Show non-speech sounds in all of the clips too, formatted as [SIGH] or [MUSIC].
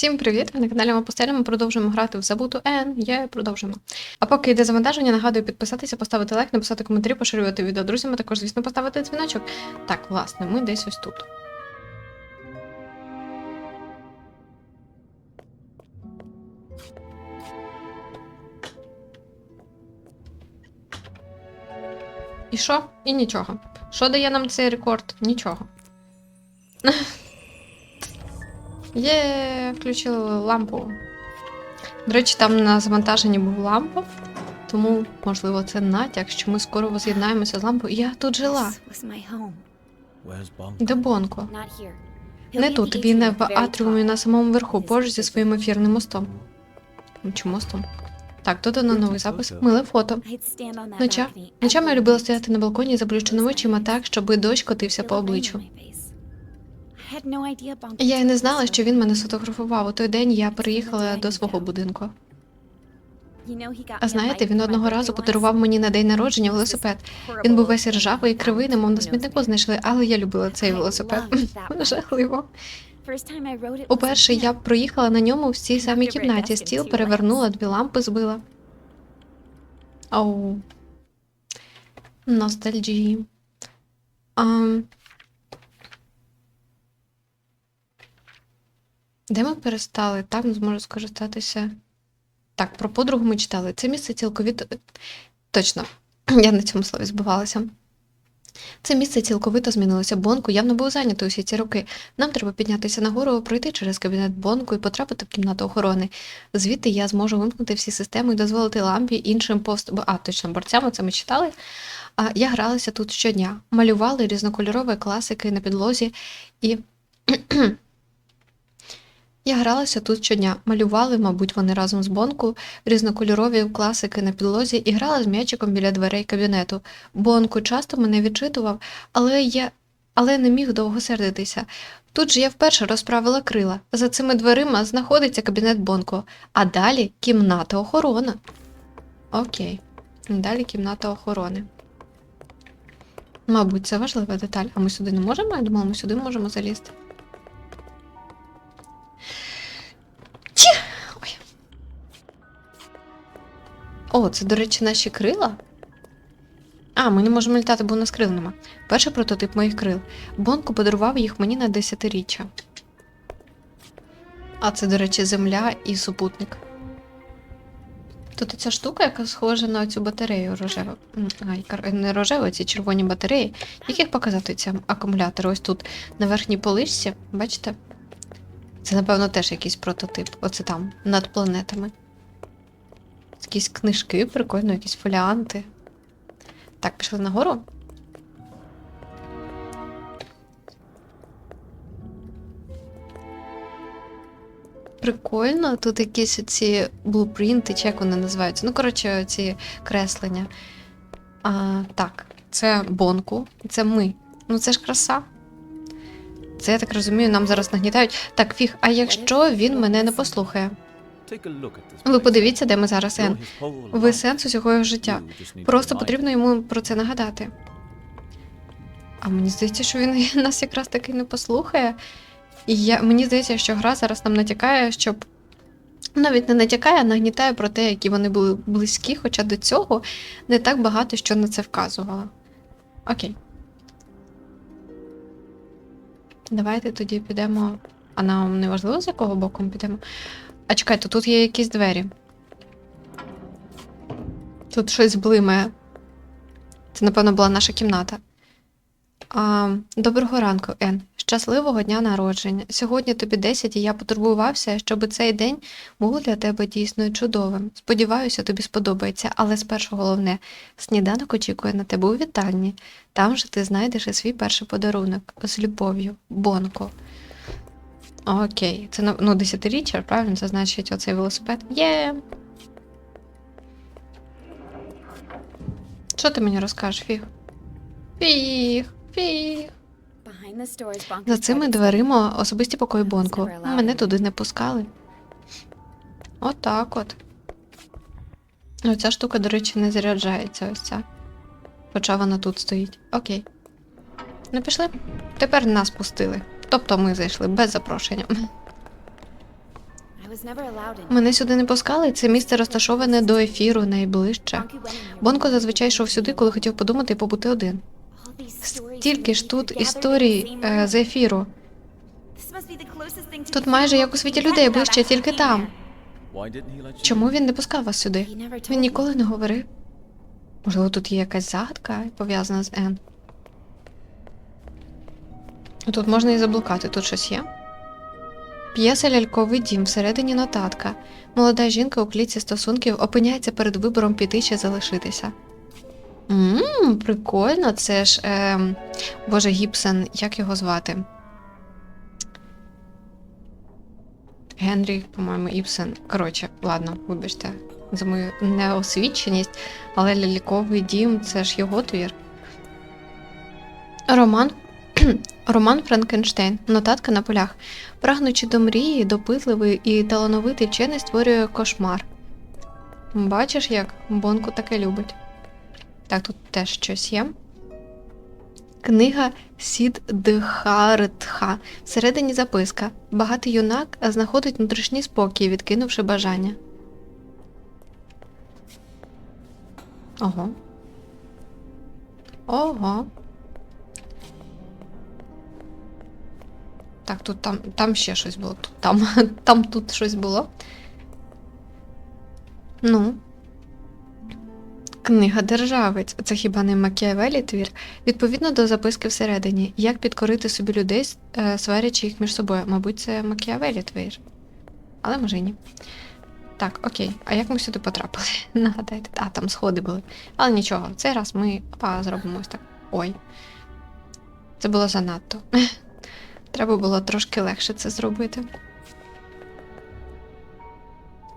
Всім привіт! На каналі Мапостеля. Ми продовжуємо грати в забуту Н. Є, продовжуємо. А поки йде завантаження, нагадую підписатися, поставити лайк, написати коментарі, поширювати відео друзям, а також, звісно, поставити дзвіночок. Так, власне, ми десь ось тут. І що? І нічого. Що дає нам цей рекорд? Нічого. [LAUGHS] Є, включили лампу. До речі, там на завантаженні був лампа, тому, можливо, це натяк, що ми скоро воз'єднаємося з лампою. Я тут жила. Де Бонко? Не тут, він в атріумі на самому верху, поруч зі своїм ефірним мостом. Чи мостом? Так, тут на новий запис. Миле фото. Ноча. Ночами я любила стояти на балконі заплющеними очима так, щоб дощ котився по обличчю. Я й не знала, що він мене сфотографував. У той день я переїхала до свого будинку. А знаєте, він одного разу подарував мені на день народження велосипед. Він був весь ржавий і кривий, немов на смітнику знайшли, але я любила цей велосипед. [LAUGHS] Жахливо. Уперше я проїхала на ньому в цій самій кімнаті. Стіл перевернула, дві лампи збила. Оу. Ностальджі. Де ми перестали? Так, не зможу скористатися. Так, про подругу ми читали. Це місце цілковито. Точно, [CLEARS THROAT] я на цьому слові збивалася. Це місце цілковито змінилося. Бонку явно був зайнятий усі ці роки. Нам треба піднятися нагору, пройти через кабінет Бонку і потрапити в кімнату охорони. Звідти я зможу вимкнути всі системи і дозволити лампі іншим пост... А, точно, борцями це ми читали. А я гралася тут щодня, малювали різнокольорові класики на підлозі і. [CLEARS THROAT] Я гралася тут щодня, малювали, мабуть, вони разом з Бонку, різнокольорові класики на підлозі і грала з м'ячиком біля дверей кабінету. Бонку часто мене відчитував, але я але не міг довго сердитися. Тут же я вперше розправила крила. За цими дверима знаходиться кабінет Бонко, а далі кімната охорони. Окей. Далі кімната охорони. Мабуть, це важлива деталь. А ми сюди не можемо? Я думала, ми сюди можемо залізти. О, це, до речі, наші крила. А, ми не можемо літати, бо у нас крил нема. Перший прототип моїх крил. Бонко подарував їх мені на десятиріччя. А це, до речі, земля і супутник. Тут ця штука, яка схожа на цю батарею рожеву. Ай, не рожеву, а ці червоні батареї. Яких показати ці акумулятори? Ось тут на верхній поличці, бачите? Це, напевно, теж якийсь прототип. Оце там, над планетами. Якісь книжки, прикольно, якісь фоліанти. Так, пішли нагору. Прикольно, тут якісь ці блупринти, чи як вони називаються. Ну, коротше, ці креслення. А, так, це Бонку, це ми. Ну, це ж краса. Це, я так розумію, нам зараз нагнітають. Так, фіг, а якщо він мене не послухає? Ви подивіться, де ми зараз, Ен. Ви сенс усього його життя. Просто потрібно йому про це нагадати. А мені здається, що він [LAUGHS] нас якраз таки не послухає. І я, мені здається, що гра зараз нам натякає, щоб. Навіть не натякає, а нагнітає про те, які вони були близькі, хоча до цього не так багато що на це вказувало. Окей. Давайте тоді підемо. А нам не важливо, з якого боку ми підемо. А чекайте, тут є якісь двері. Тут щось блимає. Це, напевно, була наша кімната. А, доброго ранку, Ен. Щасливого дня народження. Сьогодні тобі 10, і я потурбувався, щоб цей день був для тебе дійсно чудовим. Сподіваюся, тобі сподобається, але спершу головне, сніданок очікує на тебе у вітальні. Там же ти знайдеш і свій перший подарунок з любов'ю, Бонко. Окей, це ну, десятиріччя, правильно? Це значить оцей велосипед. Є. Що ти мені розкажеш, фіг? Фіг, фіг. За цими дверима особисті покої Бонку. Мене туди не пускали. Отак от. Оця штука, до речі, не заряджається ось ця. Хоча вона тут стоїть. Окей. Ну, пішли. Тепер нас пустили. Тобто ми зайшли без запрошення. Мене сюди не пускали. Це місце розташоване до ефіру найближче. Бонко зазвичай йшов сюди, коли хотів подумати і побути один. Стільки ж тут історій е, з ефіру. Тут майже як у світі людей, ближче тільки там. Чому він не пускав вас сюди? Він ніколи не говорив. Можливо, тут є якась загадка пов'язана з Н. Тут можна і заблукати, тут щось є. П'єса ляльковий дім, всередині нотатка. Молода жінка у клітці стосунків опиняється перед вибором піти чи залишитися. Ммм, прикольно, це ж. Ем, Боже, Гібсон, як його звати? Генрі, по-моєму, Ібсен. Коротше, ладно, вибачте за мою неосвіченість, але ляльковий дім це ж його твір. Роман. [CLEARS THROAT] Роман Франкенштейн. Нотатка на полях. Прагнучи до мрії, допитливий і талановитий вчений створює кошмар. Бачиш, як Бонку таке любить. Так, тут теж щось є. Книга Сіддхартха. Всередині записка. Багатий юнак знаходить внутрішній спокій, відкинувши бажання. Ого. Ого. Так, тут там, там ще щось було. Тут, там, [LAUGHS] там тут щось було. Ну. Книга Державець. Це хіба не Макіавелі твір? Відповідно до записки всередині. Як підкорити собі людей, е, сварячи їх між собою. Мабуть, це Макіавелі твір. Але може й ні. Так, окей. А як ми сюди потрапили? [LAUGHS] Нагадайте. А, там сходи були. Але нічого, цей раз ми опа, зробимо ось так. Ой. Це було занадто. [LAUGHS] Треба було трошки легше це зробити.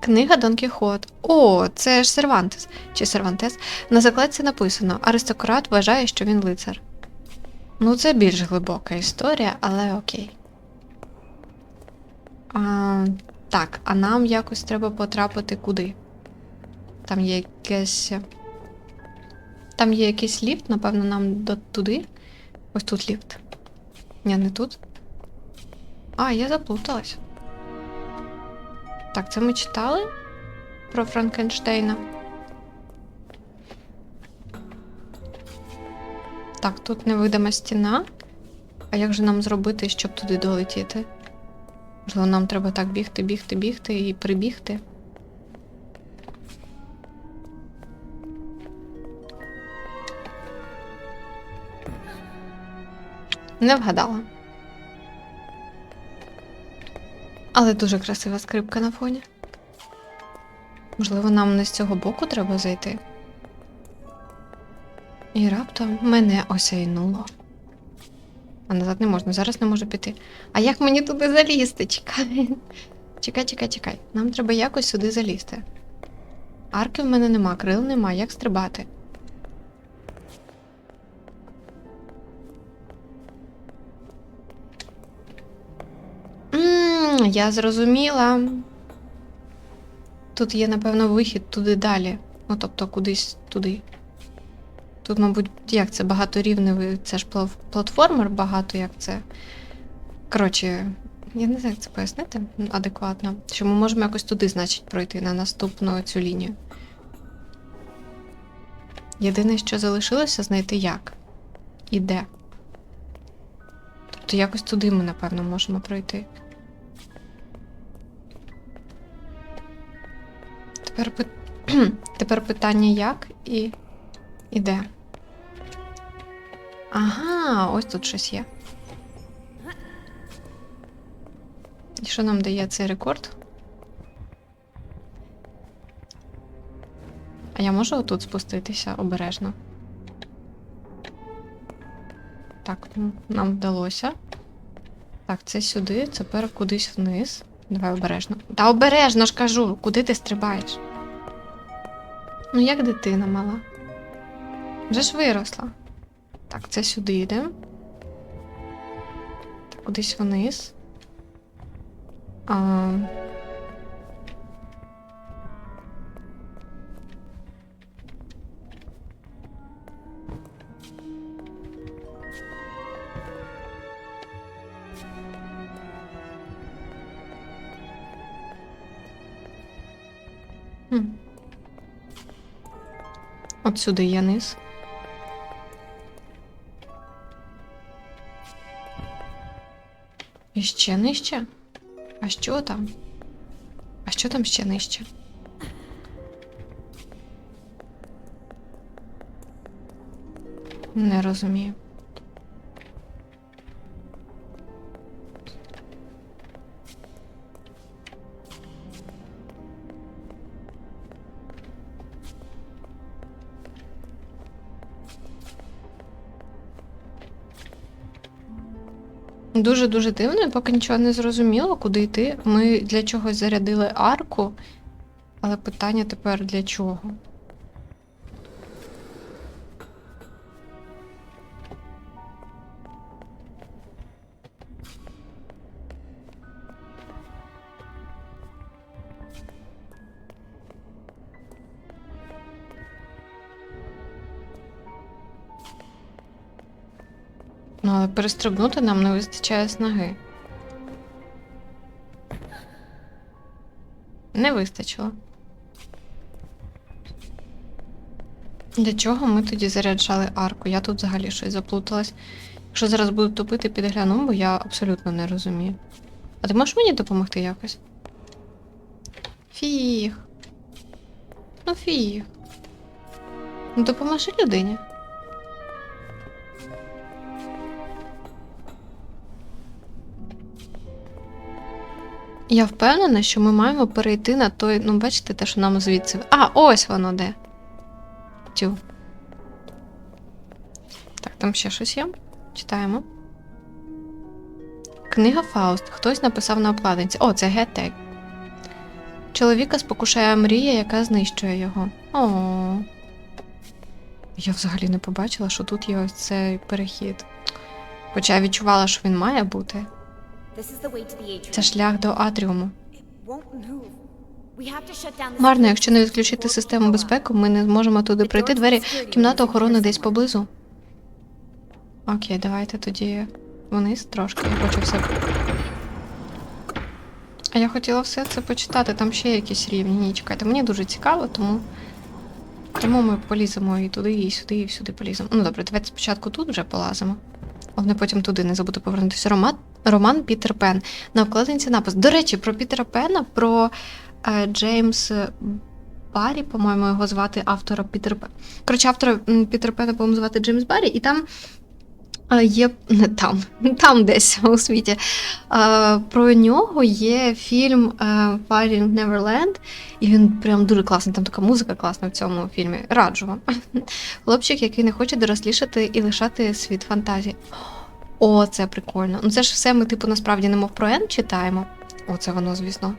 Книга Дон Кіхот. О, це ж Сервантес. Чи Сервантес. На закладці написано: Аристократ вважає, що він лицар. Ну, це більш глибока історія, але окей. А, так, а нам якось треба потрапити куди? Там є якесь. Там є якийсь ліфт, напевно, нам до туди. Ось тут ліфт. Ні, не тут. А, я заплуталась. Так, це ми читали про Франкенштейна. Так, тут невидима стіна. А як же нам зробити, щоб туди долетіти? Можливо, нам треба так бігти, бігти, бігти і прибігти. Не вгадала. Але дуже красива скрипка на фоні. Можливо, нам не з цього боку треба зайти. І раптом мене осяйнуло. А назад не можна, зараз не можу піти. А як мені туди залізти? Чекай. Чекай, чекай, чекай. Нам треба якось сюди залізти. Арки в мене нема, крил нема, як стрибати. Я зрозуміла. Тут є, напевно, вихід туди далі. Ну, тобто, кудись туди. Тут, мабуть, як це багаторівневий, це ж платформер багато, як це. Коротше, я не знаю, як це пояснити адекватно. Що ми можемо якось туди, значить, пройти на наступну цю лінію. Єдине, що залишилося, знайти як і де. Тобто якось туди ми, напевно, можемо пройти. Тепер, [CLEARS THROAT] Тепер питання як і, і де. Ага, ось тут щось є. І що нам дає цей рекорд? А я можу отут спуститися обережно? Так, ну, нам вдалося. Так, це сюди, тепер кудись вниз. Давай обережно. Та обережно ж кажу, куди ти стрибаєш? Ну, як дитина мала. Вже ж виросла. Так, це сюди йде. Так, кудись вниз. А... Хм. От сюди є низ. І ще нижче? А що там? А що там ще нижче? Не розумію. Дуже дуже дивно, поки нічого не зрозуміло, куди йти. Ми для чогось зарядили арку, але питання тепер для чого? Але перестрибнути нам не вистачає снаги. Не вистачило. Для чого ми тоді заряджали арку? Я тут взагалі щось заплуталась. Якщо зараз буду тупити, підгляну, бо я абсолютно не розумію. А ти можеш мені допомогти якось? Фіг. Ну фіг. Ну допоможи людині. Я впевнена, що ми маємо перейти на той. Ну, бачите, те, що нам звідси. А, ось воно де. Тю. Так, там ще щось є. Читаємо. Книга Фауст. Хтось написав на обкладинці. О, це геттег. Чоловіка спокушає мрія, яка знищує його. О. Я взагалі не побачила, що тут є ось цей перехід. Хоча я відчувала, що він має бути. Це шлях до атріуму. Марно, якщо не відключити систему безпеки, ми не зможемо туди пройти. Двері кімната охорони десь поблизу. Окей, давайте тоді вниз трошки. Я хочу все. А я хотіла все це почитати, там ще якісь рівні. Ні, чекайте, мені дуже цікаво, тому. Тому ми поліземо і туди, і сюди, і всюди поліземо. Ну добре, давайте спочатку тут вже полазимо. Головне потім туди не забути повернутися. Роман, роман Пітер Пен. На вкладинці напис. До речі, про Пітера Пена, про е, Джеймс Баррі, по-моєму, його звати автора Пітер Пен. Коротше, автора Пітер Пена, по-моєму, звати Джеймс Баррі, і там е, є не там, [LAUGHS] там десь у світі. Е, Про нього є фільм е, Finding Neverland, і він прям дуже класний. Там така музика класна в цьому фільмі. Раджу вам. [LAUGHS] Хлопчик, який не хоче дорослішати і лишати світ фантазії. О, це прикольно. Ну це ж все ми, типу, насправді немов про Н читаємо. О, це воно, звісно.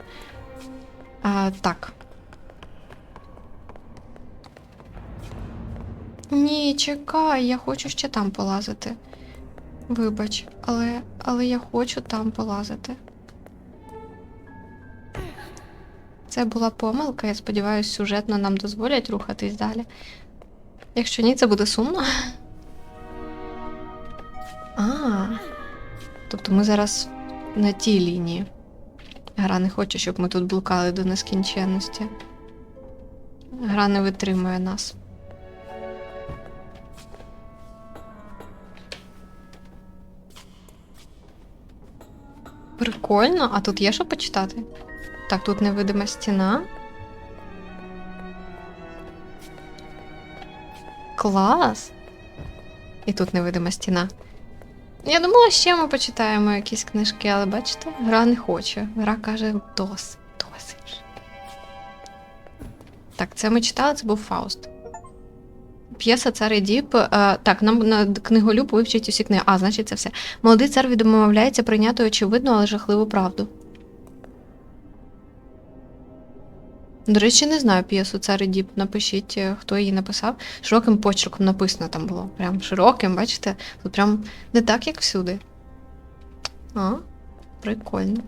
А, так. Ні, чекай, я хочу ще там полазити. Вибач, але, але я хочу там полазити. Це була помилка, я сподіваюся, сюжетно нам дозволять рухатись далі. Якщо ні, це буде сумно. А. Тобто ми зараз на тій лінії. Гра не хоче, щоб ми тут блукали до нескінченності. Гра не витримує нас. Прикольно, а тут є що почитати? Так, тут невидима стіна. Клас! І тут невидима стіна. Я думала, ще ми почитаємо якісь книжки, але бачите, гра не хоче. Гра каже дос, досить. Так, це ми читали, це був Фауст. П'єса Цар і Діп. Е, так, нам на книголюб вивчить усі книги. А, значить, це все. Молодий цар відмовляється прийняти очевидну, але жахливу правду. До речі, не знаю п'єсу Цар і Діп. Напишіть, е, хто її написав. Широким почерком написано там було. Прям широким, бачите? Тут прям не так, як всюди. А, прикольно.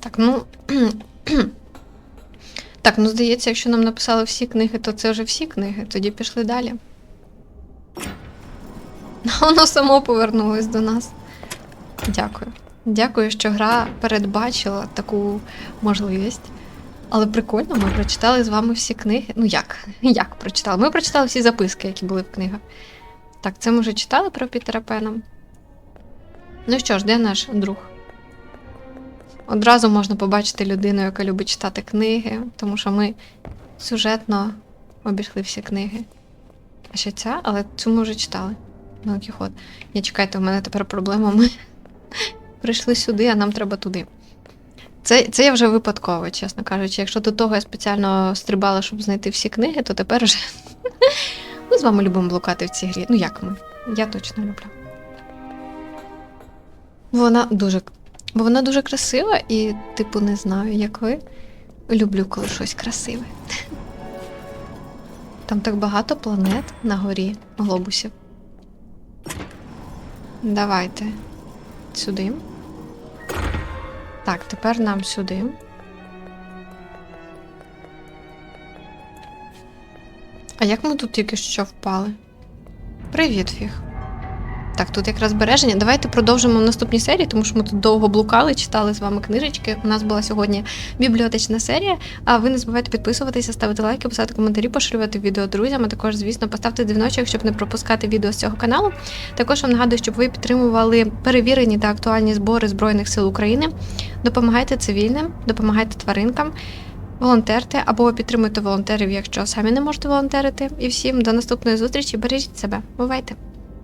Так, ну. [CLEARS THROAT] Так, ну здається, якщо нам написали всі книги, то це вже всі книги. Тоді пішли далі. [LAUGHS] Воно само повернулось до нас. Дякую. Дякую, що гра передбачила таку можливість. Але прикольно, ми прочитали з вами всі книги. Ну як? Як прочитали? Ми прочитали всі записки, які були в книгах. Так, це ми вже читали про Пітера Пена. Ну що ж, де наш друг? Одразу можна побачити людину, яка любить читати книги, тому що ми сюжетно обійшли всі книги. А ще ця, але цю ми вже читали. Дон Кіхот. Ні, чекайте, у мене тепер проблема. Ми прийшли сюди, а нам треба туди. Це, це я вже випадково, чесно кажучи. Якщо до того я спеціально стрибала, щоб знайти всі книги, то тепер вже [LAUGHS] ми з вами любимо блукати в цій грі. Ну як ми? Я точно люблю. Вона дуже. Бо вона дуже красива і, типу, не знаю, як ви. Люблю, коли щось красиве. Там так багато планет на горі глобусів. Давайте сюди. Так, тепер нам сюди. А як ми тут тільки що впали? Привіт, фіг. Так, тут якраз збереження. Давайте продовжимо в наступній серії, тому що ми тут довго блукали, читали з вами книжечки. У нас була сьогодні бібліотечна серія. А ви не забувайте підписуватися, ставити лайки, писати коментарі, поширювати відео друзям. А також, звісно, поставте дзвіночок, щоб не пропускати відео з цього каналу. Також вам нагадую, щоб ви підтримували перевірені та актуальні збори Збройних сил України. Допомагайте цивільним, допомагайте тваринкам. Волонтерте або підтримуйте волонтерів, якщо самі не можете волонтерити. І всім до наступної зустрічі. Бережіть себе. Бувайте!